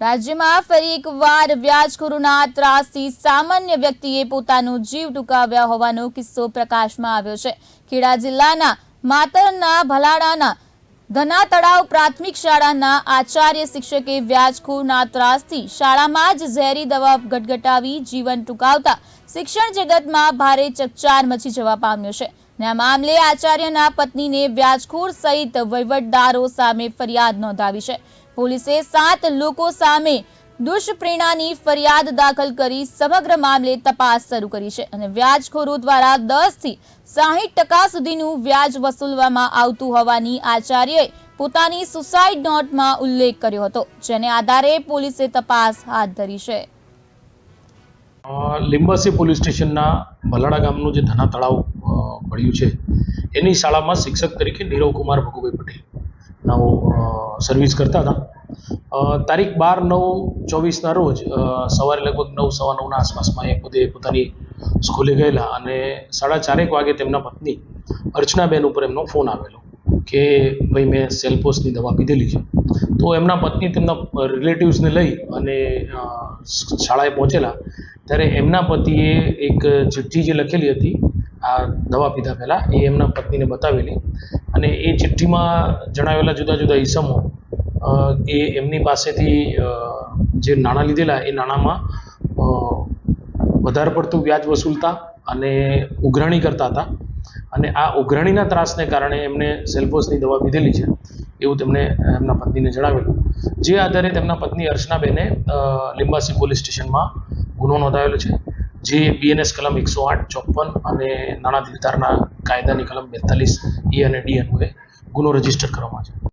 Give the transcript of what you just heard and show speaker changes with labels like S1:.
S1: રાજ્યમાં ફરી એકવાર વ્યાજખોરોના ત્રાસથી સામાન્ય વ્યક્તિએ પોતાનો જીવ ટૂંકાવ્યા હોવાનો કિસ્સો પ્રકાશમાં આવ્યો છે. ખેડા જિલ્લાના માતરના ભલાડાના ધના તળાવ પ્રાથમિક શાળાના આચાર્ય શિક્ષકે વ્યાજખોરના ત્રાસથી શાળામાં જ ઝેરી દવા ગટગટાવી જીવન ટૂંકાવતા શિક્ષણ જગતમાં ભારે ચકચાર મચી જવા પામ્યો છે. આ મામલે આચાર્યના પત્નીને વ્યાજખોર સહિત વહીવટદારો સામે ફરિયાદ નોંધાવી છે. પોલીસે સાત લોકો સામે દુષ્પ્રેરણાની ફરિયાદ દાખલ કરી સમગ્ર મામલે તપાસ શરૂ કરી છે અને વ્યાજખોરો દ્વારા દસથી સાહીઠ ટકા સુધીનું વ્યાજ વસૂલવામાં આવતું હોવાની આચાર્યએ પોતાની સુસાઇડ નોટમાં ઉલ્લેખ કર્યો હતો, જેને આધારે પોલીસે તપાસ હાથ ધરી છે.
S2: લીંબાસી પોલીસ સ્ટેશનના ભલાડા ગામનું જે ધના તળાવ પડ્યું છે, એની શાળામાં શિક્ષક તરીકે નીરવ કુમાર ભગુભાઈ પટેલ નાઓ સર્વિસ કરતા હતા. તારીખ બાર નવ ચોવીસના રોજ સવારે લગભગ નવ સવા નવના આસપાસમાં એ પોતે પોતાની સ્કૂલે ગયેલા અને સાડા ચારેક વાગે તેમના પત્ની અર્ચનાબેન ઉપર એમનો ફોન આવેલો. કે ભાઈ મેં સેલ્ફોસની દવા પીધેલી છે. તો એમના પત્ની તેમના રિલેટિવ્સને લઈ અને શાળાએ પહોંચેલા. ત્યારે એમના પતિએ એક ચિઠ્ઠી જે લખેલી હતી, આ દવા પીધા પહેલાં, એ એમના પત્નીને બતાવેલી. અને એ ચિઠ્ઠીમાં જણાવેલા જુદા જુદા ઈસમો એ એમની પાસેથી જે નાણાં લીધેલા, એ નાણાંમાં વધારે પડતું વ્યાજ વસૂલતા અને ઉઘરાણી કરતા હતા. અને આ ઉઘરાણીના ત્રાસને કારણે એમણે સેલ્ફોસની દવા પીધેલી છે. એવું તેમણે એમના પત્નીને જણાવેલું. જે આધારે તેમના પત્ની અર્ચનાબેને લિંબાસી પોલીસ સ્ટેશનમાં ગુનો નોંધાવેલો છે. જે બીએનએસ કલમ એકસો આઠ ચોપન અને નાણાં દિલદારના કાયદાની કલમ બેતાલીસ, એ અને ડી અન્વયે ગુનો રજિસ્ટર કરવામાં છે